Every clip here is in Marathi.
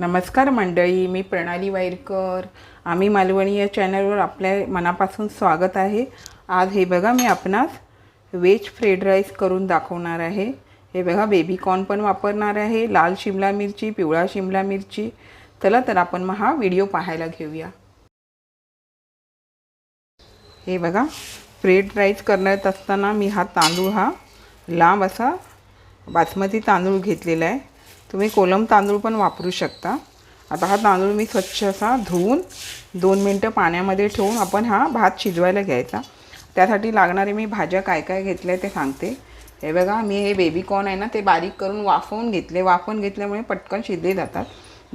नमस्कार मंडळी मी प्रणाली वाईरकर. आम्ही मालवणी या चॅनलवर आपल्या मनापासून स्वागत आहे. आज हे बघा मी आपणास वेज फ्रेड राईस करून दाखवणार आहे. हे बघा बेबी कॉर्न पण वापरणार आहे. लाल शिमला मिरची पिवळा शिमला मिरची. चला तर आपण मग हा व्हिडिओ पाहायला घेऊया. हे बघा फ्रेड राईस करण्यात असताना मी हा तांदूळ हा लांब असा बासमती तांदूळ घेतलेला आहे. तुम्ही कोलम तांदूळ पण वापरू शकता. आता हा तांदूळ मी स्वच्छ असा धुवून दोन मिनटं पाण्यामध्ये ठेवून आपण हा भात शिजवायला घ्यायचा. त्यासाठी लागणारे मी भाज्या काय काय घेतल्या ते सांगते. हे बघा मी हे बेबी कॉर्न आहे ना ते बारीक करून वाफवून घेतले. वाफवून घेतल्यामुळे पटकन शिजले जातात.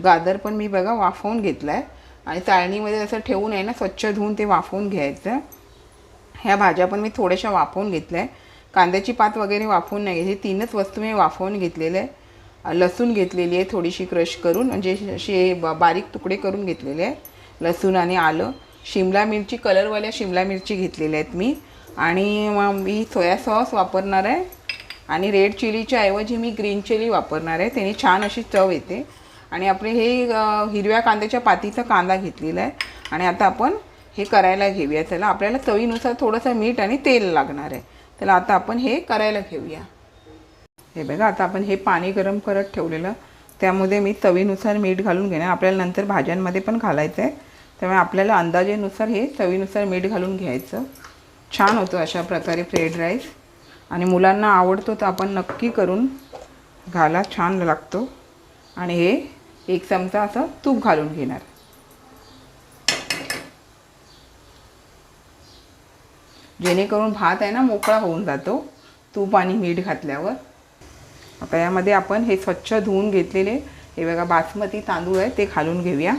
गाजर पण मी बघा वाफवून घेतला आहे आणि चाळणीमध्ये असं ठेवून आहे ना स्वच्छ धुवून ते वाफवून घ्यायचं. ह्या भाज्या पण मी थोड्याशा वाफवून घेतल्या आहे. कांद्याची पात वगैरे वाफवून नाही घेतली. तीनच वस्तू मी वाफवून घेतलेल्या आहे लसूण घेतलेली आहे थोडीशी क्रश करून म्हणजे असे ब- बारीक तुकडे करून घेतलेले आहे. लसूण आणि आलं. शिमला मिरची कलरवाल्या शिमला मिरची घेतलेल्या आहेत मी. आणि मग मी सोया सॉस वापरणार आहे. आणि रेड चिलीच्या ऐवजी मी ग्रीन चिली वापरणार आहे. त्याने छान अशी चव येते. आणि आपले हे हिरव्या कांद्याच्या पातीचा कांदा घेतलेला आहे. आणि आता आपण हे करायला घेऊया. त्याला आपल्याला चवीनुसार थोडंसं मीठ आणि तेल लागणार आहे. त्याला आता आपण हे करायला घेऊया. हे बघा आता आपण हे पाणी गरम करत ठेवलेलं त्यामध्ये मी चवीनुसार मीठ घालून घेणार. आपल्याला नंतर भाज्यांमध्ये पण घालायचं आहे त्यामुळे आपल्याला अंदाजेनुसार हे चवीनुसार मीठ घालून घ्यायचं. छान होतं अशा प्रकारे फ्रेड राईस. आणि मुलांना आवडतो तर आपण नक्की करून घाला छान लागतो. आणि हे एक चमचा असं तूप घालून घेणार. जेणेकरून भात आहे ना मोकळा होऊन जातो तूप आणि मीठ घातल्यावर. आता यामध्ये आपण हे स्वच्छ धुवून घेतलेले हे बघा बासमती तांदूळ आहे ते घालून घेऊया.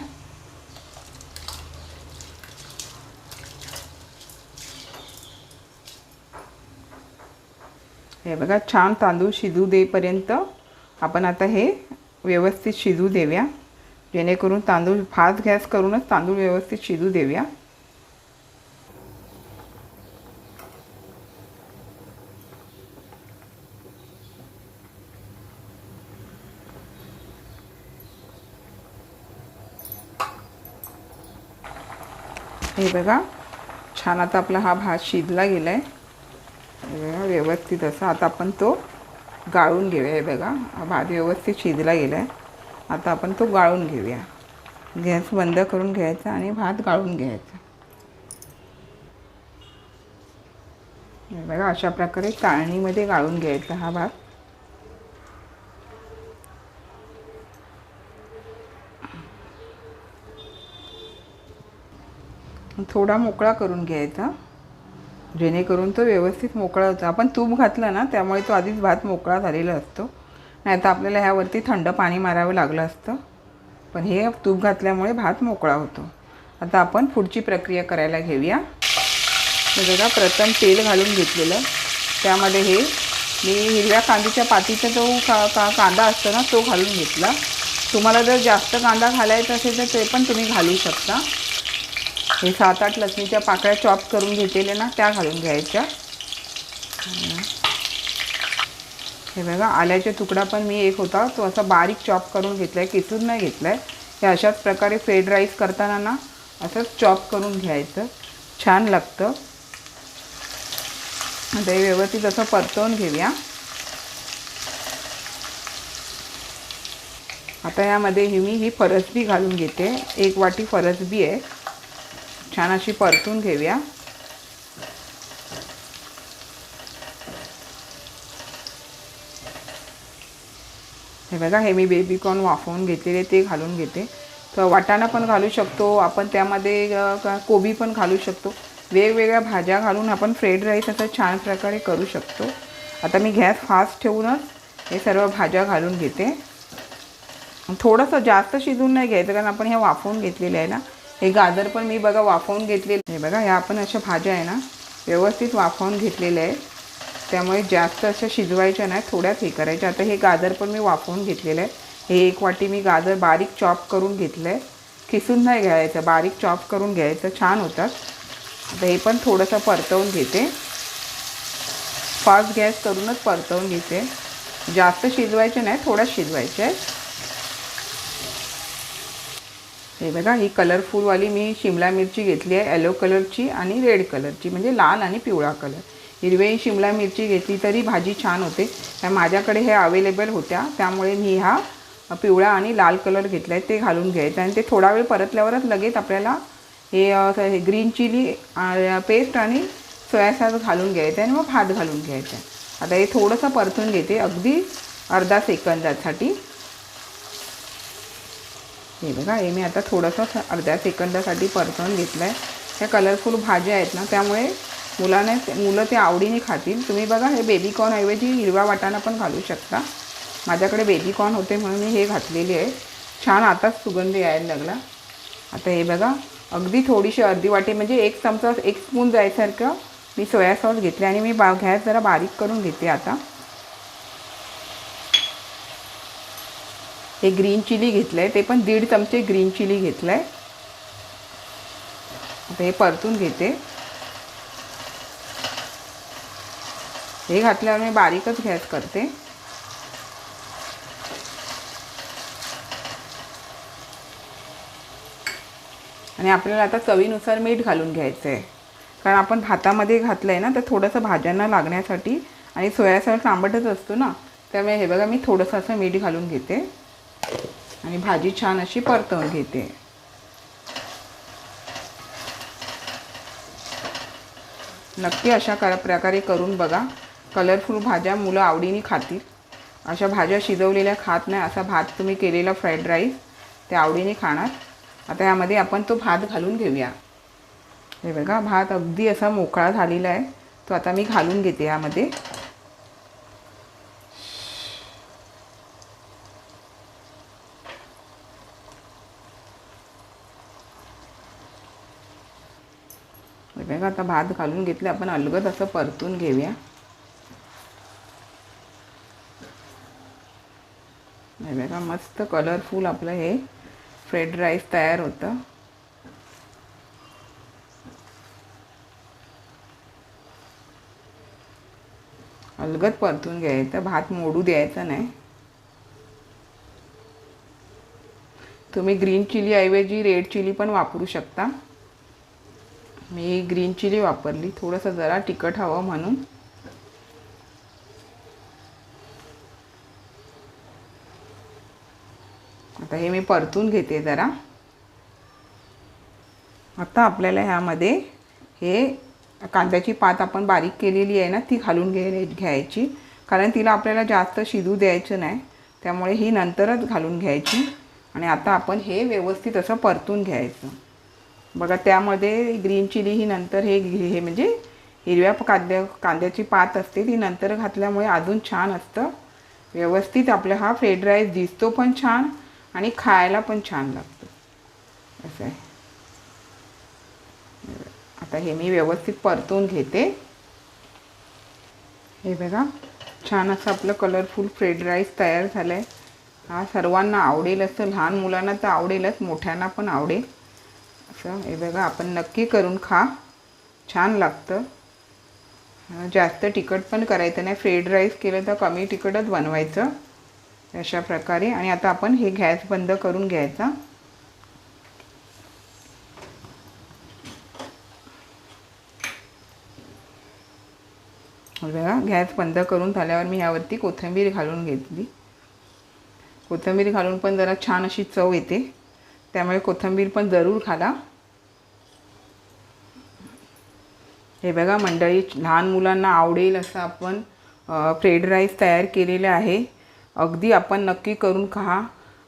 हे बघा छान तांदूळ शिजू देईपर्यंत आपण आता हे व्यवस्थित शिजू देऊया. जेणेकरून तांदूळ फास्ट गॅस करूनच तांदूळ व्यवस्थित शिजू देऊया. हे बघा छान आता आपला हा भात शिजला गेला आहे बघा व्यवस्थित असा. आता आपण तो गाळून घेऊया हे बघा. हा भात व्यवस्थित शिजला गेला आहे आता आपण तो गाळून घेऊया. गॅस बंद करून घ्यायचा आणि भात गाळून घ्यायचा. हे बघा अशा प्रकारे चाळणीमध्ये गाळून घ्यायचा हा भात. थोडा मोकळा करून घ्यायचा. जेणेकरून तो व्यवस्थित मोकळा होतो. आपण तूप घातलं ना त्यामुळे तो आधीच भात मोकळा झालेला असतो. नाही तर आपल्याला ह्यावरती थंड पाणी मारावं लागलं असतं. पण हे तूप घातल्यामुळे भात मोकळा होतो. आता आपण पुढची प्रक्रिया करायला घेऊया. बघा प्रथम तेल घालून घेतलेलं. त्यामध्ये हे मी हिरव्या कांद्याच्या पातीचा जो का का कांदा असतो ना तो घालून घेतला. तुम्हाला जर जास्त कांदा घालायचा असेल तर ते पण तुम्ही घालू शकता. हे सात आठ लसणीच्या पाकळ्या चॉप करून घेतलेल्या ना त्या घालून घ्यायच्या. हे बघा आल्याचा तुकडा पण मी एक होता तो असा बारीक चॉप करून घेतला आहे किसून नाही घेतला आहे हे अशाच प्रकारे फ्रेड राईस करताना ना असंच चॉप करून घ्यायचं. छान लागतं. ते व्यवस्थित असं परतवून घेऊया. आता यामध्ये ही मी ही फरसबी घालून घेते. एक वाटी फरसबी आहे. छान अशी परतून घेऊया. हे बघा हे मी बेबी कॉर्न वाफवून घेतलेले ते घालून घेते. तर वाटाणा पण घालू शकतो आपण त्यामध्ये कोबी पण घालू शकतो. वेगवेगळ्या भाज्या घालून आपण फ्रेड राईस असं छान प्रकारे करू शकतो. आता मी गॅस फास्ट ठेवूनच हे सर्व भाज्या घालून घेते. थोडंसं जास्त शिजून नाही घ्यायचं कारण आपण हे वाफवून घेतलेलं आहे ना. हे गाजर पण मी बघा वाफवून घेतलेले. हे बघा ह्या आपण अशा भाज्या आहे ना व्यवस्थित वाफवून घेतलेल्या आहे त्यामुळे जास्त अशा शिजवायच्या नाही थोड्याच हे करायच्या आता हे गाजर पण मी वाफवून घेतलेलं आहे हे एक वाटी मी गाजर बारीक चॉप करून घेतलं आहे किसून नाही घ्यायचं बारीक चॉप करून घ्यायचं छान होतात. आता हे पण थोडंसं परतवून घेते. फास्ट गॅस करूनच परतवून घेते. जास्त शिजवायचे नाही थोड्याच शिजवायचे आहे हे बघा ही कलरफुलवाली मी शिमला मिरची घेतली आहे येलो कलरची आणि रेड कलरची म्हणजे लाल आणि पिवळा कलर हिरवी शिमला मिरची घेतली तरी भाजी छान होते. त्या माझ्याकडे हे अवेलेबल होत्या. त्यामुळे मी हा पिवळा आणि लाल कलर घेतला आहे ते घालून घ्यायचं. आणि ते थोडा वेळ परतल्यावरच लगेच आपल्याला हे हे ग्रीन चिली पेस्ट आणि सोया सॉस घालून घ्यायचं आहे आणि मग भात घालून घ्यायचा. आहे आता हे थोडंसं परतून घेते अगदी अर्धा सेकंदासाठी हे बघा हे मी आता थोडंसं अर्ध्या सेकंदासाठी परतवून घेतलं आहे ह्या कलरफुल भाज्या आहेत ना त्यामुळे मुलाने मुलं ते आवडीने खातील. तुम्ही बघा हे बेबी कॉर्नऐवजी हिरवा वाटाणा पण घालू शकता. माझ्याकडे बेबी कॉर्न होते म्हणून मी हे घातलेली आहे. छान आताच सुगंध यायला लागला. आता हे बघा अगदी थोडीशी अर्धी वाटी म्हणजे एक चमचा एक स्पून जायसारखं मी सोया सॉस घेतले आणि मी बा गॅस जरा बारीक करून घेते आता. हे ग्रीन चिली घेतलं आहे ते पण दीड चमचे ग्रीन चिली घेतलं आहे आता हे परतून घेते. हे घातल्यावर मी बारीकच गॅस करते. आणि आपल्याला आता चवीनुसार मीठ घालून घ्यायचं आहे कारण आपण भातामध्ये घातलं आहे ना तर थोडंसं भाज्यांना लागण्यासाठी आणि सोया सॉस आंबटच असतो ना त्यामुळे हे बघा मी थोडंसं असं मीठ घालून घेते. आणि भाजी छान अशी परतवून घेते. नक्की अशा कर प्रकारे करून बघा. कलरफुल भाज्या मुलं आवडीने खातील. अशा भाज्या शिजवलेल्या खात नाही असा भात तुम्ही केलेला फ्राईड राईस ते आवडीने खाणार. आता यामध्ये आपण तो भात घालून घेऊया. हे बघा भात अगदी असा मोकळा झालेला आहे. तो आता मी घालून घेते यामध्ये. बघा आता भात घालून घेतले आपण अलगद असं परतून घेऊया. बघा मस्त कलरफुल आपलं हे फ्रेड राईस तयार होतं. अलगद परतून घ्यायचं भात मोडू द्यायचा नाही. तुम्ही ग्रीन चिली ऐवजी रेड चिली पण वापरू शकता. मी ग्रीन चिली वापरली. थोडंसं जरा तिखट हवं म्हणून. आता हे मी परतून घेते जरा. आता आपल्याला ह्यामध्ये हे कांद्याची पात आपण बारीक केलेली आहे ना ती घालून घे घ्यायची. कारण तिला आपल्याला जास्त शिजू द्यायचं नाही. त्यामुळे ही नंतरच घालून घ्यायची. आणि आता आपण हे व्यवस्थित असं परतून घ्यायचं. बघा त्यामध्ये ग्रीन चिली ही नंतर हे हे म्हणजे हिरव्या कांद्या कांद्याची पात असते ती नंतर घातल्यामुळे अजून छान असतं. व्यवस्थित आपला हा फ्रेड राईस दिसतो पण छान आणि खायला पण छान लागतो. असं आहे. आता हे मी व्यवस्थित परतून घेते. हे बघा छान असं आपलं कलरफुल फ्रेड राईस तयार झालं आहे हा सर्वांना आवडेल असं लहान मुलांना तर आवडेलच मोठ्यांना पण आवडेल. असं हे बघा आपण नक्की करून खा. छान लागतं. जास्त तिखट पण करायचं नाही. फ्रेड राईस केलं तर कमी तिखटच बनवायचं. अशा प्रकारे. आणि आता आपण हे गॅस बंद करून घ्यायचा. बघा गॅस बंद करून झाल्यावर मी ह्यावरती कोथिंबीर घालून घेतली. कोथिंबीर घालून पण जरा छान अशी चव येते. त्यामुळे कोथिंबीर पण जरूर खाला. हे बघा मंडळी लहान मुलांना आवडेल असं आपण फ्रेड राईस तयार केलेलं आहे. अगदी आपण नक्की करून खा.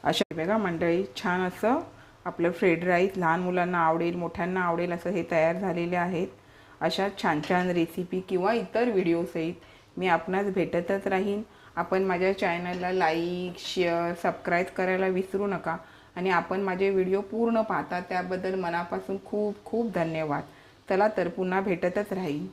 अशा हे बघा मंडळी छान असं आपलं फ्रेड राईस लहान मुलांना आवडेल मोठ्यांना आवडेल असं हे तयार झालेले आहेत. अशा छान छान रेसिपी किंवा इतर व्हिडिओसहित मी आपणास भेटतच राहीन. आपण माझ्या चॅनलला लाईक शेअर सबस्क्राईब करायला विसरू नका. आणि आपण माझे व्हिडिओ पूर्ण पाहता त्याबद्दल मनापासून खूप खूप धन्यवाद. चला तर पुन्हा भेटतच राहील.